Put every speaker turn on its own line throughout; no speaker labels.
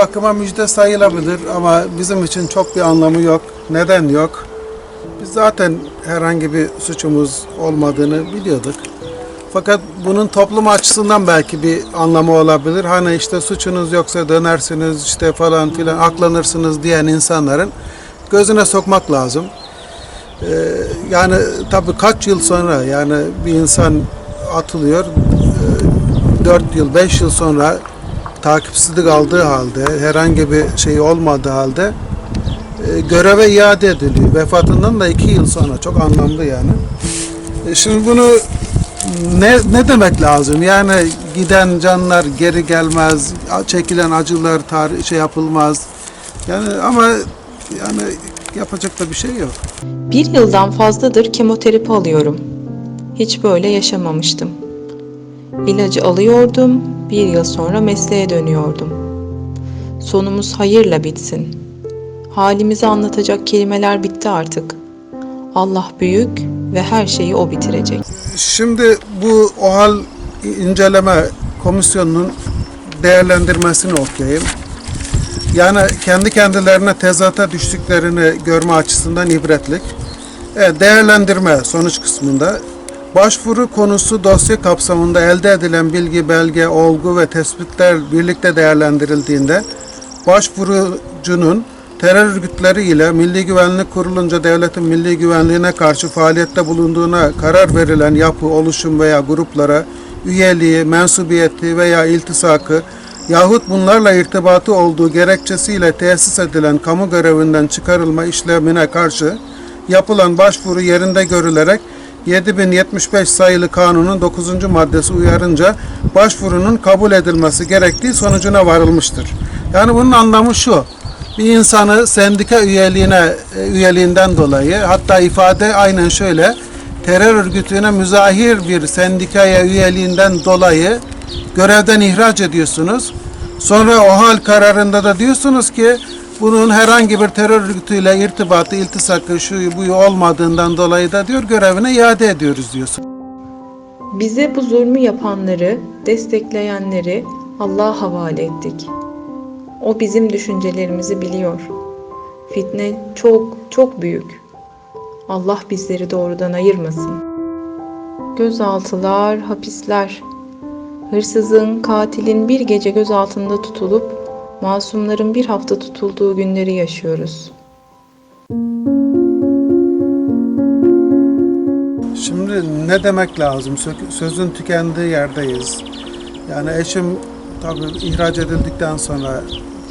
bakıma müjde sayılabilir ama bizim için çok bir anlamı yok. Neden yok? Biz zaten herhangi bir suçumuz olmadığını biliyorduk. Fakat bunun toplum açısından belki bir anlamı olabilir. Hani işte suçunuz yoksa dönersiniz işte falan filan aklanırsınız diyen insanların gözüne sokmak lazım. Ee, yani tabii kaç yıl sonra yani bir insan atılıyor. 4 yıl 5 yıl sonra takipsizlik aldığı halde herhangi bir şey olmadığı halde e, göreve iade ediliyor. Vefatından da 2 yıl sonra çok anlamlı yani. E, Şimdi bunu ne, ne demek lazım? Yani giden canlar geri gelmez, çekilen acılar tarih şey yapılmaz. Yani ama yani yapacak da bir şey yok.
Bir yıldan fazladır kemoterapi alıyorum. Hiç böyle yaşamamıştım. İlacı alıyordum, bir yıl sonra mesleğe dönüyordum. Sonumuz hayırla bitsin. Halimizi anlatacak kelimeler bitti artık. Allah büyük ve her şeyi O bitirecek.
Şimdi bu OHAL inceleme komisyonunun değerlendirmesini okuyayım. Yani kendi kendilerine tezata düştüklerini görme açısından ibretlik. Evet, değerlendirme sonuç kısmında başvuru konusu dosya kapsamında elde edilen bilgi, belge, olgu ve tespitler birlikte değerlendirildiğinde başvurucunun terör örgütleri ile Milli Güvenlik Kurulunca devletin milli güvenliğine karşı faaliyette bulunduğuna karar verilen yapı, oluşum veya gruplara üyeliği, mensubiyeti veya iltisakı yahut bunlarla irtibatı olduğu gerekçesiyle tesis edilen kamu görevinden çıkarılma işlemine karşı yapılan başvuru yerinde görülerek 7075 sayılı kanunun 9. maddesi uyarınca başvurunun kabul edilmesi gerektiği sonucuna varılmıştır. Yani bunun anlamı şu. Bir insanı sendika üyeliğine e, üyeliğinden dolayı hatta ifade aynen şöyle terör örgütüne müzahir bir sendikaya üyeliğinden dolayı görevden ihraç ediyorsunuz. Sonra o hal kararında da diyorsunuz ki bunun herhangi bir terör örgütüyle irtibatı, iltisakı, şu bu olmadığından dolayı da diyor görevine iade ediyoruz diyorsun.
Bize bu zulmü yapanları, destekleyenleri Allah'a havale ettik. O bizim düşüncelerimizi biliyor. Fitne çok çok büyük. Allah bizleri doğrudan ayırmasın. Gözaltılar, hapisler. Hırsızın, katilin bir gece gözaltında tutulup masumların bir hafta tutulduğu günleri yaşıyoruz.
Şimdi ne demek lazım? Sö- Sözün tükendiği yerdeyiz. Yani eşim tabii ihraç edildikten sonra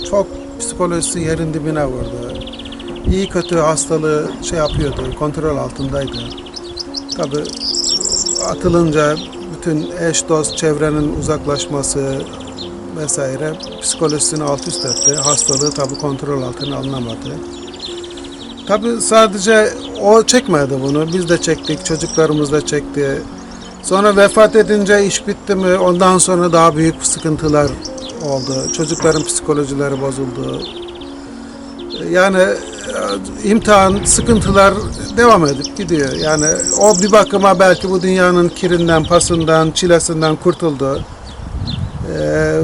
çok psikolojisi yerin dibine vurdu. İyi kötü hastalığı şey yapıyordu, kontrol altındaydı. Tabii atılınca bütün eş dost çevrenin uzaklaşması vesaire psikolojisini alt üst etti. Hastalığı tabii kontrol altına alınamadı. Tabii sadece o çekmedi bunu. Biz de çektik, çocuklarımız da çekti. Sonra vefat edince iş bitti mi? Ondan sonra daha büyük sıkıntılar oldu. Çocukların psikolojileri bozuldu. Yani e, imtihan, sıkıntılar devam edip gidiyor. Yani o bir bakıma belki bu dünyanın kirinden, pasından, çilesinden kurtuldu. Ee,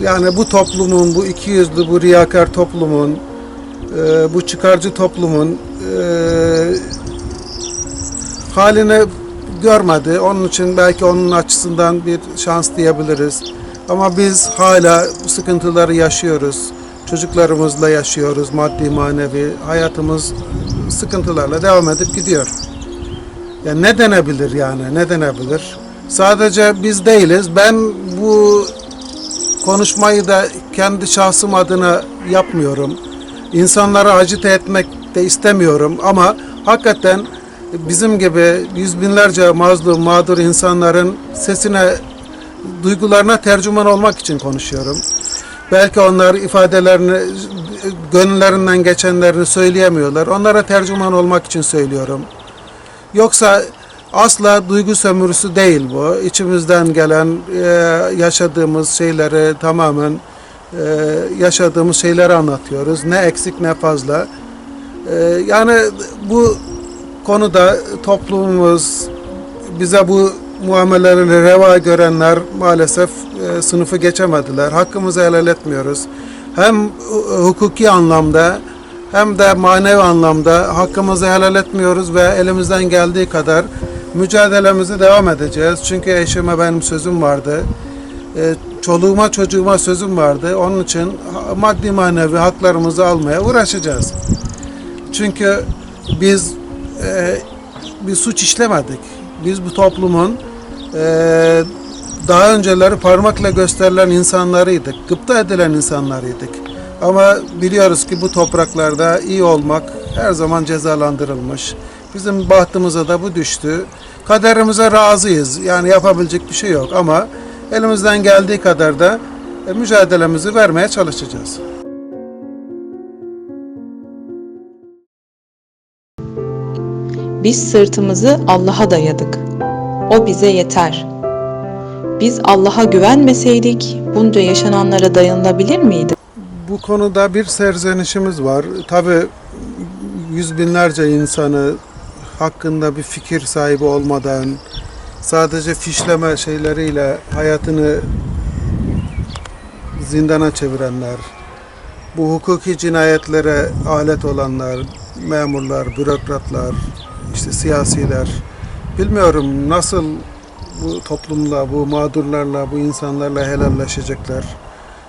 yani bu toplumun, bu ikiyüzlü, bu riyakar toplumun, e, bu çıkarcı toplumun e, halini görmedi. Onun için belki onun açısından bir şans diyebiliriz. Ama biz hala bu sıkıntıları yaşıyoruz. Çocuklarımızla yaşıyoruz maddi manevi. Hayatımız sıkıntılarla devam edip gidiyor. Ya ne denebilir yani? Ne denebilir? Sadece biz değiliz. Ben bu konuşmayı da kendi şahsım adına yapmıyorum. İnsanları acite etmek de istemiyorum ama hakikaten bizim gibi yüz binlerce mazlum, mağdur insanların sesine, duygularına tercüman olmak için konuşuyorum. Belki onlar ifadelerini, gönüllerinden geçenlerini söyleyemiyorlar. Onlara tercüman olmak için söylüyorum. Yoksa asla duygu sömürüsü değil bu. İçimizden gelen, e, yaşadığımız şeyleri tamamen e, yaşadığımız şeyleri anlatıyoruz. Ne eksik ne fazla. E, yani bu konuda toplumumuz bize bu muameleleri reva görenler maalesef e, sınıfı geçemediler. Hakkımızı helal etmiyoruz. hem hu- hukuki anlamda hem de manevi anlamda hakkımızı helal etmiyoruz ve elimizden geldiği kadar mücadelemizi devam edeceğiz. Çünkü eşime benim sözüm vardı. E, çoluğuma çocuğuma sözüm vardı. Onun için maddi manevi haklarımızı almaya uğraşacağız. Çünkü biz e, bir suç işlemedik. Biz bu toplumun e, daha önceleri parmakla gösterilen insanlarıydık. Gıpta edilen insanlarıydık. Ama biliyoruz ki bu topraklarda iyi olmak her zaman cezalandırılmış. Bizim bahtımıza da bu düştü. Kaderimize razıyız. Yani yapabilecek bir şey yok ama elimizden geldiği kadar da e, mücadelemizi vermeye çalışacağız.
Biz sırtımızı Allah'a dayadık. O bize yeter. Biz Allah'a güvenmeseydik bunca yaşananlara dayanılabilir miydi?
Bu konuda bir serzenişimiz var. Tabi yüz binlerce insanı hakkında bir fikir sahibi olmadan sadece fişleme şeyleriyle hayatını zindana çevirenler, bu hukuki cinayetlere alet olanlar, memurlar, bürokratlar, işte siyasiler, bilmiyorum nasıl bu toplumla, bu mağdurlarla, bu insanlarla helalleşecekler.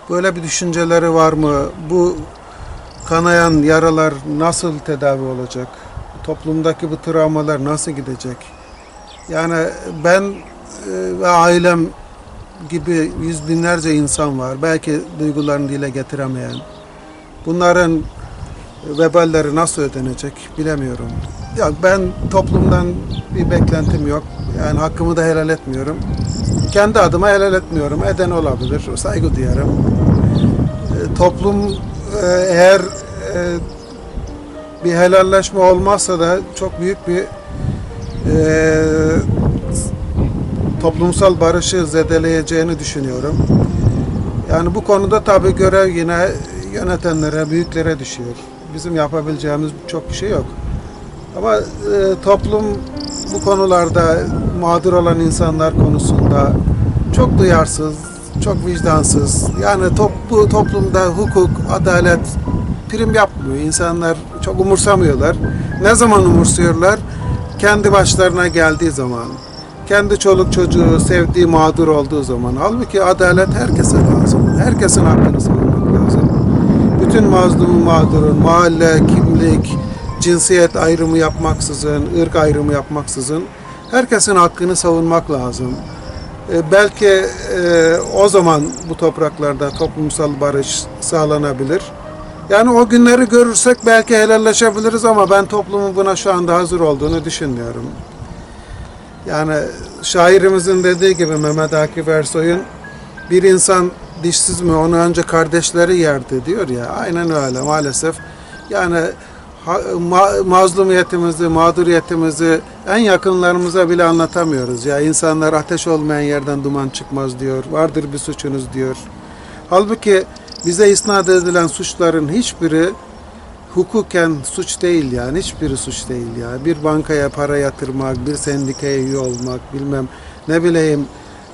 Böyle bir düşünceleri var mı? Bu kanayan yaralar nasıl tedavi olacak? Toplumdaki bu travmalar nasıl gidecek? Yani ben e, ve ailem gibi yüz binlerce insan var. Belki duygularını dile getiremeyen. Bunların veballeri nasıl ödenecek bilemiyorum. Ya ben toplumdan bir beklentim yok. Yani hakkımı da helal etmiyorum. Kendi adıma helal etmiyorum. Eden olabilir. Saygı duyarım. E, toplum e, eğer e, bir helalleşme olmazsa da çok büyük bir e, toplumsal barışı zedeleyeceğini düşünüyorum. Yani bu konuda tabii görev yine yönetenlere, büyüklere düşüyor. Bizim yapabileceğimiz çok bir şey yok. Ama e, toplum bu konularda mağdur olan insanlar konusunda çok duyarsız, çok vicdansız. Yani top, bu toplumda hukuk, adalet prim yapmıyor. İnsanlar çok umursamıyorlar. Ne zaman umursuyorlar? Kendi başlarına geldiği zaman. Kendi çoluk çocuğu sevdiği mağdur olduğu zaman. Halbuki adalet herkese lazım. Herkesin hakkını savunmak lazım. Bütün mazlumun mağdurun, mahalle, kimlik, cinsiyet ayrımı yapmaksızın, ırk ayrımı yapmaksızın herkesin hakkını savunmak lazım. E, belki e, o zaman bu topraklarda toplumsal barış sağlanabilir. Yani o günleri görürsek belki helalleşebiliriz ama ben toplumun buna şu anda hazır olduğunu düşünmüyorum. Yani şairimizin dediği gibi Mehmet Akif Ersoy'un bir insan dişsiz mi onu önce kardeşleri yerdi diyor ya. Aynen öyle maalesef. Yani ma- mazlumiyetimizi, mağduriyetimizi en yakınlarımıza bile anlatamıyoruz. Ya insanlar ateş olmayan yerden duman çıkmaz diyor. Vardır bir suçunuz diyor. Halbuki bize isnat edilen suçların hiçbiri hukuken suç değil yani hiçbiri suç değil ya. Bir bankaya para yatırmak, bir sendikaya üye olmak, bilmem ne bileyim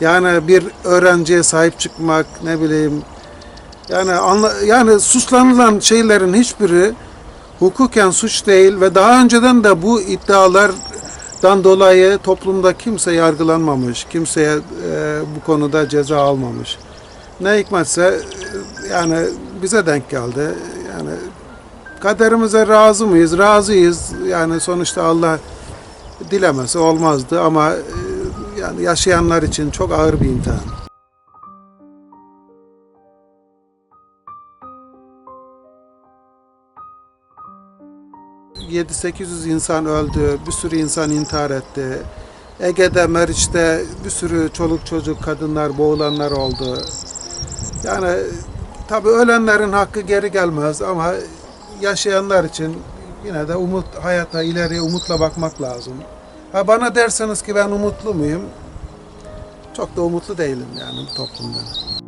yani bir öğrenciye sahip çıkmak, ne bileyim yani anla, yani suçlanılan şeylerin hiçbiri hukuken suç değil ve daha önceden de bu iddialardan dolayı toplumda kimse yargılanmamış, kimseye e, bu konuda ceza almamış. Ne hikmetse yani bize denk geldi. Yani kaderimize razı mıyız? Razıyız. Yani sonuçta Allah dilemese olmazdı ama e, yani yaşayanlar için çok ağır bir imtihan. ...7-800 insan öldü, bir sürü insan intihar etti. Ege'de, Meriç'te bir sürü çoluk çocuk, kadınlar, boğulanlar oldu. Yani tabii ölenlerin hakkı geri gelmez ama yaşayanlar için yine de umut hayata ileriye umutla bakmak lazım. Ha bana derseniz ki ben umutlu muyum? Çok da umutlu değilim yani bu toplumdan.